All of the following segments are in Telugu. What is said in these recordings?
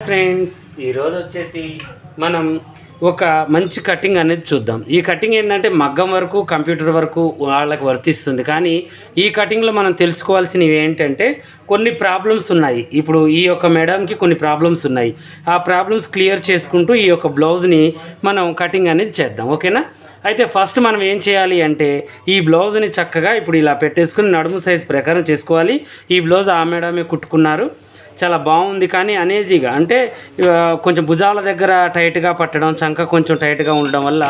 ఫ్రెండ్స్ ఈరోజు వచ్చేసి మనం ఒక మంచి కటింగ్ అనేది చూద్దాం. ఈ కటింగ్ ఏంటంటే మగ్గం వరకు కంప్యూటర్ వరకు వాళ్ళకి వర్తిస్తుంది. కానీ ఈ కటింగ్లో మనం తెలుసుకోవాల్సినవి ఏంటంటే కొన్ని ప్రాబ్లమ్స్ ఉన్నాయి. ఇప్పుడు ఈ యొక్క మేడంకి కొన్ని ప్రాబ్లమ్స్ ఉన్నాయి. ఆ ప్రాబ్లమ్స్ క్లియర్ చేసుకుంటూ ఈ యొక్క బ్లౌజ్ని మనం కటింగ్ అనేది చేద్దాం. ఓకేనా? అయితే ఫస్ట్ మనం ఏం చేయాలి అంటే ఈ బ్లౌజ్ని చక్కగా ఇప్పుడు ఇలా పెట్టేసుకుని నడుము సైజ్ ప్రకారం చేసుకోవాలి. ఈ బ్లౌజ్ ఆ మేడమే కుట్టుకున్నారు. చాలా బాగుంది కానీ అనేజీగా. అంటే కొంచెం భుజాల దగ్గర టైట్గా పట్టడం చంక కొంచెం టైట్గా ఉండడం వల్ల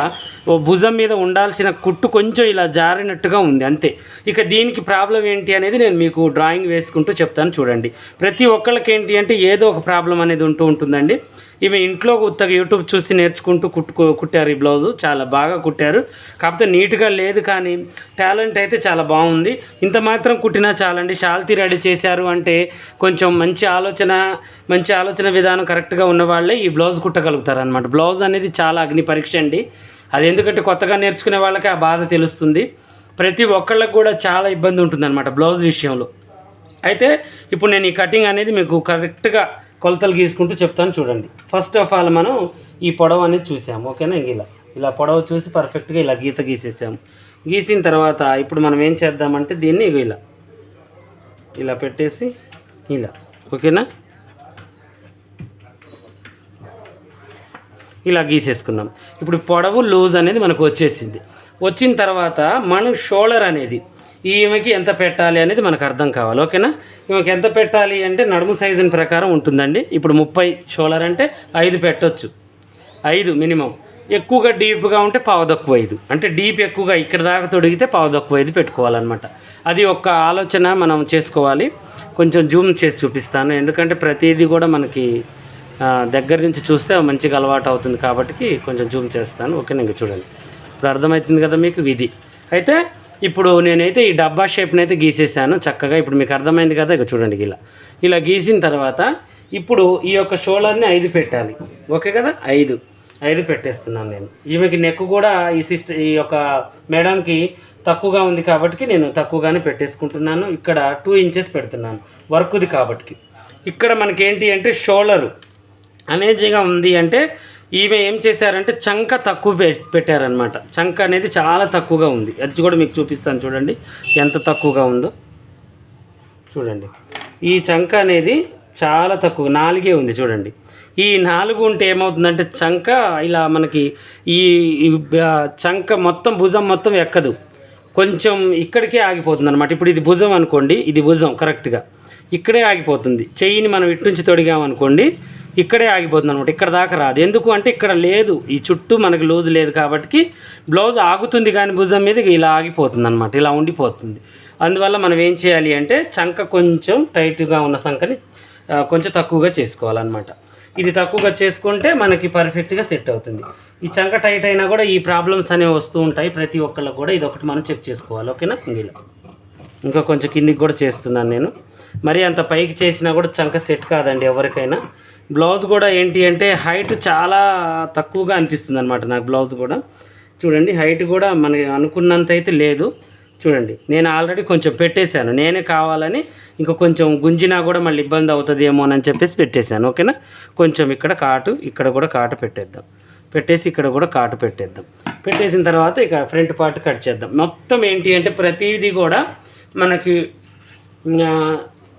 ఓ భుజం మీద ఉండాల్సిన కుట్టు కొంచెం ఇలా జారినట్టుగా ఉంది అంతే. ఇక దీనికి ప్రాబ్లం ఏంటి అనేది నేను మీకు డ్రాయింగ్ వేసుకుంటూ చెప్తాను చూడండి. ప్రతి ఒక్కళ్ళకి ఏంటి అంటే ఏదో ఒక ప్రాబ్లం అనేది ఉంటూ ఉంటుందండి. ఈమె ఇంట్లో కొత్తగా యూట్యూబ్ చూసి నేర్చుకుంటూ కుట్టుకో కుట్టారు ఈ బ్లౌజు. చాలా బాగా కుట్టారు. కాకపోతే నీట్గా లేదు కానీ టాలెంట్ అయితే చాలా బాగుంది. ఇంత మాత్రం కుట్టినా చాలండి. షాల్తి రెడీ చేశారు అంటే కొంచెం మంచి ఆలోచన మంచి ఆలోచన విధానం కరెక్ట్గా ఉన్న వాళ్ళే ఈ బ్లౌజ్ కుట్టగలుగుతారు అనమాట బ్లౌజ్ అనేది చాలా అగ్ని పరీక్ష అండి. అది ఎందుకంటే కొత్తగా నేర్చుకునే వాళ్ళకి ఆ బాధ తెలుస్తుంది. ప్రతి ఒక్కళ్ళకి కూడా చాలా ఇబ్బంది ఉంటుందన్నమాట బ్లౌజ్ విషయంలో. అయితే ఇప్పుడు నేను ఈ కటింగ్ అనేది మీకు కరెక్ట్గా కొలతలు గీసుకుంటూ చెప్తాను చూడండి. ఫస్ట్ ఆఫ్ ఆల్ మనం ఈ పొడవు అనేది చూసాము. ఓకేనా? ఇంక ఇలా ఇలా పొడవు చూసి పర్ఫెక్ట్గా ఇలా గీత గీసేసాము. గీసిన తర్వాత ఇప్పుడు మనం ఏం చేద్దామంటే దీన్ని ఇలా ఇలా పెట్టేసి ఇలా ఓకేనా? ఇలా గీసేసుకున్నాం. ఇప్పుడు పొడవు లూజ్ అనేది మనకు వచ్చేసింది. వచ్చిన తర్వాత మనం షోల్డర్ అనేది ఈమెకి ఎంత పెట్టాలి అనేది మనకు అర్థం కావాలి ఓకేనా? ఈమెకి ఎంత పెట్టాలి అంటే నడుము సైజుని ప్రకారం ఉంటుందండి. ఇప్పుడు ముప్పై షోలర్ అంటే ఐదు పెట్టొచ్చు. ఐదు మినిమం. ఎక్కువగా డీప్గా ఉంటే పావు తక్కువ ఐదు. అంటే డీప్ ఎక్కువగా ఇక్కడ దాకా తొడిగితే పావు తక్కువ ఐదు పెట్టుకోవాలన్నమాట. అది ఒక ఆలోచన మనం చేసుకోవాలి. కొంచెం జూమ్ చేసి చూపిస్తాను. ఎందుకంటే ప్రతిదీ కూడా మనకి దగ్గర నుంచి చూస్తే మంచిగా అలవాటు అవుతుంది కాబట్టి కొంచెం జూమ్ చేస్తాను. ఓకే నేను చూడండి. ఇప్పుడు అర్థమవుతుంది కదా మీకు ఇది అయితే ఇప్పుడు నేనైతే ఈ డబ్బా షేప్ని అయితే గీసేసాను. చక్కగా ఇప్పుడు మీకు అర్థమైంది కదా ఇక చూడండి ఇలా. ఇలా గీసిన తర్వాత ఇప్పుడు ఈ యొక్క షోల్డర్ని ఐదు పెట్టాలి. ఓకే కదా? ఐదు. ఐదు పెట్టేస్తున్నాను నేను. ఈమెకి నెక్ కూడా ఈ సిస్టర్ ఈ యొక్క మేడంకి తక్కువగా ఉంది కాబట్టి నేను తక్కువగానే పెట్టేసుకుంటున్నాను. ఇక్కడ టూ ఇంచెస్ పెడుతున్నాను. వర్క్ది కాబట్టి ఇక్కడ మనకేంటి అంటే షోల్డరు అనేజీగా ఉంది అంటే ఈమె ఏం చేశారంటే చంక తక్కువ పె- పెట్టారనమాట చంక అనేది చాలా తక్కువగా ఉంది. అది కూడా మీకు చూపిస్తాను చూడండి. ఎంత తక్కువగా ఉందో. చూడండి. ఈ చంక అనేది చాలా తక్కువ నాలుగే ఉంది చూడండి. ఈ నాలుగు ఉంటే ఏమవుతుందంటే చంక ఇలా మనకి ఈ చంక మొత్తం భుజం మొత్తం ఎక్కదు. కొంచెం ఇక్కడికే ఆగిపోతుంది అనమాట ఇప్పుడు ఇది భుజం అనుకోండి ఇది భుజం కరెక్ట్గా. ఇక్కడే ఆగిపోతుంది. చెయ్యిని మనం ఇటు నుంచి తొడిగామనుకోండి ఇక్కడే ఆగిపోతుంది అనమాట ఇక్కడ దాకా రాదు. ఎందుకు అంటే ఇక్కడ లేదు. ఈ చుట్టూ మనకి లూజ్ లేదు కాబట్టి బ్లౌజ్ ఆగుతుంది కానీ భుజం మీద ఇలా ఆగిపోతుంది అనమాట ఇలా ఉండిపోతుంది. అందువల్ల మనం ఏం చేయాలి అంటే చంక కొంచెం టైట్గా ఉన్న సంకని కొంచెం తక్కువగా చేసుకోవాలన్నమాట. ఇది తక్కువగా చేసుకుంటే మనకి పర్ఫెక్ట్గా సెట్ అవుతుంది. ఈ చంక టైట్ అయినా కూడా ఈ ప్రాబ్లమ్స్ అనేవి వస్తూ ఉంటాయి. ప్రతి ఒక్కళ్ళకి కూడా ఇది ఒకటి మనం చెక్ చేసుకోవాలి. ఓకేనా? ఇలా ఇంకా కొంచెం కిందికి కూడా చేస్తున్నాను నేను. మరి అంత పైకి చేసినా కూడా చంక సెట్ కాదండి ఎవరికైనా. బ్లౌజ్ కూడా ఏంటి అంటే హైట్ చాలా తక్కువగా అనిపిస్తుంది అనమాట నాకు బ్లౌజ్ కూడా. చూడండి హైట్ కూడా మనకి అనుకున్నంత అయితే లేదు. చూడండి నేను ఆల్రెడీ కొంచెం పెట్టేశాను. నేనే కావాలని ఇంకా కొంచెం గుంజినా కూడా మళ్ళీ ఇబ్బంది అవుతుందేమో అని చెప్పేసి పెట్టేశాను. ఓకేనా? కొంచెం ఇక్కడ కాటు ఇక్కడ కూడా కాటు పెట్టేద్దాం. పెట్టేసి ఇక్కడ కూడా కాటు పెట్టేద్దాం. పెట్టేసిన తర్వాత ఇక ఫ్రంట్ పార్ట్ కట్ చేద్దాం. మొత్తం ఏంటి అంటే ప్రతిదీ కూడా మనకి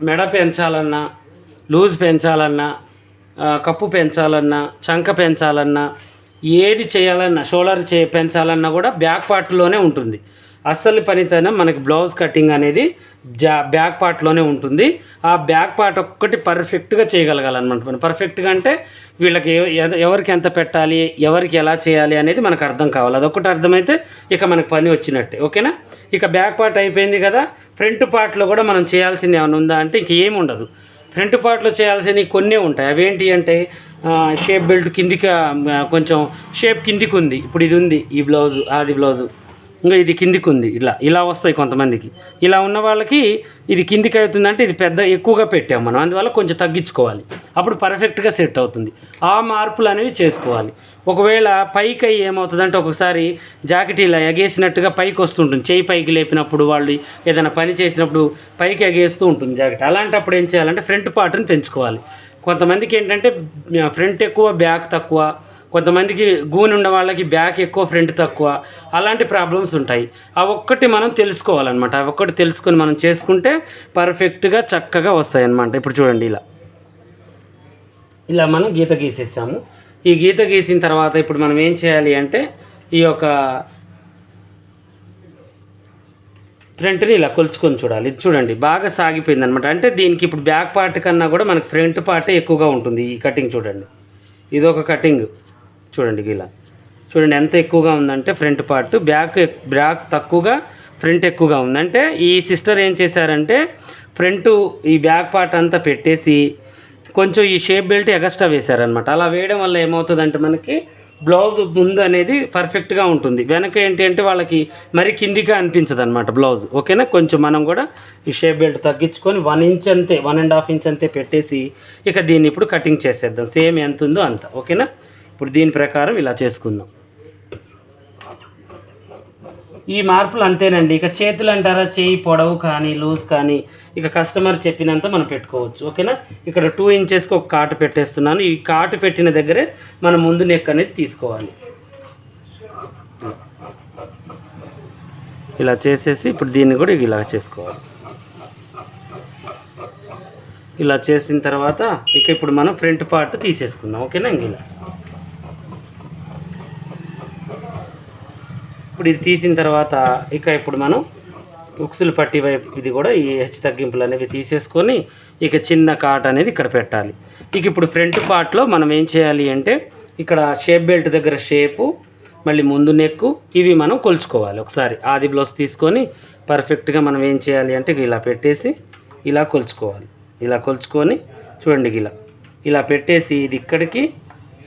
మెడ పెంచాలన్నా లూజ్ పెంచాలన్నా కప్పు పెంచాలన్నా చంక పెంచాలన్నా ఏది చేయాలన్నా షోల్డర్ చే పెంచాలన్నా కూడా బ్యాక్ పార్ట్లోనే ఉంటుంది. అస్సలు పనితనం మనకి బ్లౌజ్ కటింగ్ అనేది జా బ్యాక్ పార్ట్లోనే ఉంటుంది. ఆ బ్యాక్ పార్ట్ ఒక్కటి పర్ఫెక్ట్గా చేయగలగాలన్నమాట మనం. పర్ఫెక్ట్గా అంటే వీళ్ళకి ఎద- ఎవరికి ఎంత పెట్టాలి ఎవరికి ఎలా చేయాలి అనేది మనకు అర్థం కావాలి. అదొకటి అర్థమైతే ఇక మనకు పని వచ్చినట్టే. ఓకేనా? ఇక బ్యాక్ పార్ట్ అయిపోయింది కదా ఫ్రంట్ పార్ట్లో కూడా మనం చేయాల్సింది ఏమైనా ఉందా అంటే ఇంక ఏమి ఉండదు ఫ్రంట్ పార్ట్లో చేయాల్సినవి కొన్ని ఉంటాయి. అవేంటి అంటే షేప్ బెల్ట్ కిందికి కొంచెం షేప్ కిందికి ఉంది. ఇప్పుడు ఇది ఉంది ఈ బ్లౌజు అది బ్లౌజు. ఇంకా ఇది కిందికి ఉంది ఇలా ఇలా వస్తాయి కొంతమందికి. ఇలా ఉన్న వాళ్ళకి ఇది కిందికి అవుతుందంటే ఇది పెద్ద ఎక్కువగా పెట్టాం మనం. అందువల్ల కొంచెం తగ్గించుకోవాలి. అప్పుడు పర్ఫెక్ట్గా సెట్ అవుతుంది. ఆ మార్పులు అనేవి చేసుకోవాలి. ఒకవేళ పైకి అయ్యి ఏమవుతుందంటే ఒకసారి జాకెట్ ఇలా ఎగేసినట్టుగా పైకి వస్తుంటుంది. చేయి పైకి లేపినప్పుడు వాళ్ళు ఏదైనా పని చేసినప్పుడు పైకి ఎగేస్తూ ఉంటుంది జాకెట్. అలాంటప్పుడు ఏం చేయాలంటే ఫ్రంట్ పార్ట్ని పెంచుకోవాలి. కొంతమందికి ఏంటంటే ఫ్రంట్ ఎక్కువ బ్యాక్ తక్కువ. కొంతమందికి గూని ఉన్న వాళ్ళకి బ్యాక్ ఎక్కువ ఫ్రంట్ తక్కువ. అలాంటి ప్రాబ్లమ్స్ ఉంటాయి. ఆ ఒక్కటి మనం తెలుసుకోవాలన్నమాట. ఆ ఒక్కటి తెలుసుకొని మనం చేసుకుంటే పర్ఫెక్ట్గా చక్కగా వస్తాయి అన్నమాట ఇప్పుడు చూడండి ఇలా. ఇలా మనం గీత గీసేసాము. ఈ గీత గీసిన తర్వాత ఇప్పుడు మనం ఏం చేయాలి అంటే ఈ యొక్క ఫ్రంట్ని ఇలా కొలుచుకొని చూడాలి. ఇది చూడండి బాగా సాగిపోయింది అనమాట అంటే దీనికి ఇప్పుడు బ్యాక్ పార్ట్ కన్నా కూడా మనకి ఫ్రంట్ పార్టే ఎక్కువగా ఉంటుంది ఈ కటింగ్ చూడండి. ఇది ఒక కటింగ్. చూడండి ఇలా చూడండి ఎంత ఎక్కువగా ఉందంటే ఫ్రంట్ పార్ట్. బ్యాక్ బ్యాక్ తక్కువగా ఫ్రంట్ ఎక్కువగా ఉందంటే ఈ సిస్టర్ ఏం చేశారంటే ఫ్రంట్ ఈ బ్యాక్ పార్ట్ అంతా పెట్టేసి కొంచెం ఈ షేప్ బెల్ట్ ఎగస్ట్రా వేశారనమాట అలా వేయడం వల్ల ఏమవుతుందంటే మనకి బ్లౌజ్ ముందు అనేది పర్ఫెక్ట్గా ఉంటుంది. వెనక ఏంటి అంటే వాళ్ళకి మరి కిందిగా అనిపించదు అనమాట బ్లౌజ్. ఓకేనా? కొంచెం మనం కూడా ఈ షేప్ బెల్ట్ తగ్గించుకొని వన్ ఇంచ్ అంతే వన్ అండ్ హాఫ్ ఇంచ్ అంతే పెట్టేసి ఇక దీన్ని ఇప్పుడు కటింగ్ చేసేద్దాం. సేమ్ ఎంత ఉందో అంత. ఓకేనా? ఇప్పుడు దీని ప్రకారం ఇలా చేసుకుందాం. ఈ మార్పులు అంతేనండి. ఇక చేతులు అంటారా చేయి పొడవు కానీ లూజ్ కానీ ఇక కస్టమర్ చెప్పినంత మనం పెట్టుకోవచ్చు. ఓకేనా? ఇక్కడ టూ ఇంచెస్కి ఒక కాటు పెట్టేస్తున్నాను. ఈ కాటు పెట్టిన దగ్గరే మనం ముందు నెక్ అనేది తీసుకోవాలి. ఇలా చేసేసి ఇప్పుడు దీన్ని కూడా ఇలా చేసుకోవాలి. ఇలా చేసిన తర్వాత ఇక ఇప్పుడు మనం ఫ్రంట్ పార్ట్ తీసేసుకుందాం. ఓకేనా ఇంక ఇలా? ఇప్పుడు ఇది తీసిన తర్వాత ఇక ఇప్పుడు మనం ఉక్సులు పట్టి వైపు ఇది కూడా ఈ హెచ్చు తగ్గింపులు అనేవి తీసేసుకొని ఇక చిన్న కాట్ అనేది ఇక్కడ పెట్టాలి. ఇక ఇప్పుడు ఫ్రంట్ పార్ట్లో మనం ఏం చేయాలి అంటే ఇక్కడ షేప్ బెల్ట్ దగ్గర షేపు మళ్ళీ ముందు నెక్కు ఇవి మనం కొలుచుకోవాలి. ఒకసారి ఆది బ్లౌజ్ తీసుకొని పర్ఫెక్ట్గా మనం ఏం చేయాలి అంటే ఇలా పెట్టేసి ఇలా కొలుచుకోవాలి. ఇలా కొలుచుకొని చూడండి ఇలా. ఇలా పెట్టేసి ఇది ఇక్కడికి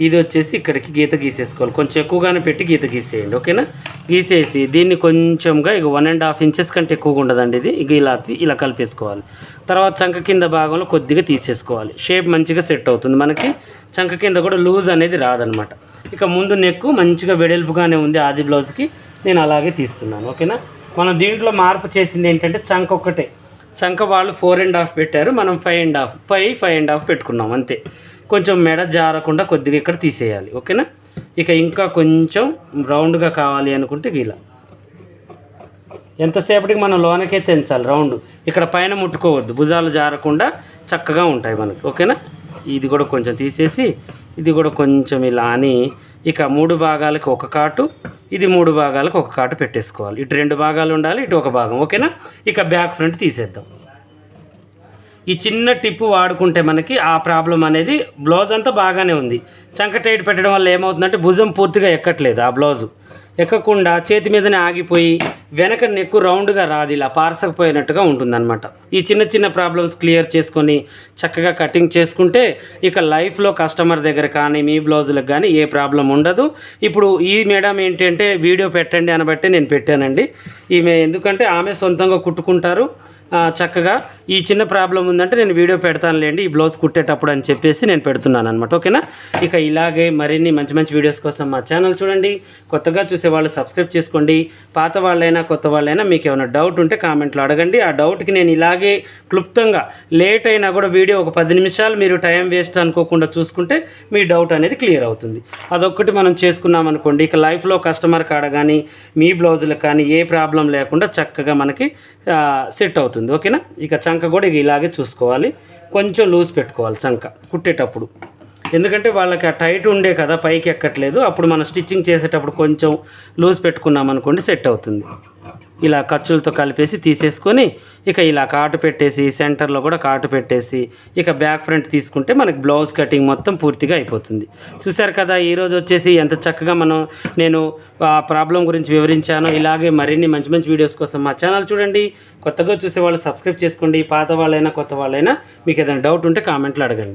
ఇది వచ్చేసి ఇక్కడికి గీత గీసేసుకోవాలి. కొంచెం ఎక్కువగానే పెట్టి గీత గీసేయండి ఓకేనా? గీసేసి దీన్ని కొంచెంగా ఇక వన్ అండ్ హాఫ్ ఇంచెస్ కంటే ఎక్కువగా ఉండదండి ఇది. ఇక ఇలా ఇలా కలిపేసుకోవాలి. తర్వాత చంక కింద భాగంలో కొద్దిగా తీసేసుకోవాలి. షేప్ మంచిగా సెట్ అవుతుంది మనకి. చంక కింద కూడా లూజ్ అనేది రాదనమాట. ఇక ముందు నెక్కు మంచిగా వెడల్పుగానే ఉంది ఆది బ్లౌజ్కి నేను అలాగే తీస్తున్నాను ఓకేనా? మనం దీంట్లో మార్పు చేసింది ఏంటంటే చంక ఒక్కటే. చంక వాళ్ళు ఫోర్ అండ్ హాఫ్ పెట్టారు. మనం five and half five five and half పెట్టుకున్నాం అంతే. కొంచెం మెడ జారకుండా కొద్దిగా ఇక్కడ తీసేయాలి ఓకేనా? ఇక ఇంకా కొంచెం రౌండ్గా కావాలి అనుకుంటే ఇలా ఎంతసేపటికి మనం లోనకే తెంచాలి రౌండ్? ఇక్కడ పైన ముట్టుకోవద్దు భుజాలు జారకుండా చక్కగా ఉంటాయి మనకి ఓకేనా? ఇది కూడా కొంచెం తీసేసి ఇది కూడా కొంచెం ఇలా అని ఇక మూడు భాగాలకు ఒక కాటు ఇది మూడు భాగాలకు ఒక కాటు పెట్టేసుకోవాలి. ఇటు రెండు భాగాలు ఉండాలి ఇటు ఒక భాగం ఓకేనా? ఇక బ్యాక్ ఫ్రంట్ తీసేద్దాం. ఈ చిన్న టిప్పు వాడుకుంటే మనకి ఆ ప్రాబ్లం అనేది బ్లౌజ్ అంతా బాగానే ఉంది. చంక టైట్ పెట్టడం వల్ల ఏమవుతుందంటే భుజం పూర్తిగా ఎక్కట్లేదు ఆ బ్లౌజు. ఎక్కకుండా చేతి మీదనే ఆగిపోయి వెనక నెక్కు రౌండ్గా రాదు ఇలా పారసకపోయినట్టుగా ఉంటుందన్నమాట. ఈ చిన్న చిన్న ప్రాబ్లమ్స్ క్లియర్ చేసుకొని చక్కగా కటింగ్ చేసుకుంటే ఇక లైఫ్లో కస్టమర్ దగ్గర కానీ మీ బ్లౌజులకు కానీ ఏ ప్రాబ్లం ఉండదు. ఇప్పుడు ఈ మేడం ఏంటంటే వీడియో పెట్టండి అనబట్టి నేను పెట్టానండి. ఈమె ఎందుకంటే ఆమె సొంతంగా కుట్టుకుంటారు. చక్కగా ఈ చిన్న ప్రాబ్లం ఉందంటే నేను వీడియో పెడతానులేండి ఈ బ్లౌజ్ కుట్టేటప్పుడు అని చెప్పేసి నేను పెడుతున్నాను అనమాట ఓకేనా? ఇక ఇలాగే మరిన్ని మంచి మంచి వీడియోస్ కోసం మా ఛానల్ చూడండి కొత్తగా చూసే వాళ్ళు సబ్స్క్రైబ్ చేసుకోండి పాత వాళ్ళైనా కొత్త వాళ్ళైనా మీకు ఏమైనా డౌట్ ఉంటే కామెంట్లో అడగండి ఆ డౌట్కి నేను ఇలాగే క్లుప్తంగా లేట్ అయినా కూడా వీడియో ఒక పది నిమిషాలు మీరు టైం వేస్ట్ అనుకోకుండా చూసుకుంటే మీ డౌట్ అనేది క్లియర్ అవుతుంది. అదొక్కటి మనం చేసుకున్నాం అనుకోండి ఇక లైఫ్లో కస్టమర్ కాడ కానీ మీ బ్లౌజులకు కానీ ఏ ప్రాబ్లం లేకుండా చక్కగా మనకి సెట్ అవుతుంది. ఓకేనా? ఇక చంక కూడా ఇక ఇలాగే చూసుకోవాలి. కొంచెం లూజ్ పెట్టుకోవాలి చంక కుట్టేటప్పుడు. ఎందుకంటే వాళ్ళకి ఆ టైట్ ఉండే కదా పైకి ఎక్కట్లేదు. అప్పుడు మనం స్టిచ్చింగ్ చేసేటప్పుడు కొంచెం లూజ్ పెట్టుకున్నాం అనుకోండి సెట్ అవుతుంది. ఇలా ఖర్చులతో కలిపేసి తీసేసుకొని ఇక ఇలా కాటు పెట్టేసి సెంటర్లో కూడా కాటు పెట్టేసి ఇక బ్యాక్ ఫ్రంట్ తీసుకుంటే మనకి బ్లౌజ్ కటింగ్ మొత్తం పూర్తిగా అయిపోతుంది. చూశారు కదా ఈరోజు వచ్చేసి ఎంత చక్కగా మనం నేను ఆ ప్రాబ్లం గురించి వివరించాను. ఇలాగే మరిన్ని మంచి మంచి వీడియోస్ కోసం మా ఛానల్ చూడండి. కొత్తగా చూసే వాళ్ళు సబ్స్క్రైబ్ చేసుకోండి. పాత వాళ్ళైనా కొత్త వాళ్ళైనా మీకు ఏదైనా డౌట్ ఉంటే కామెంట్లు అడగండి.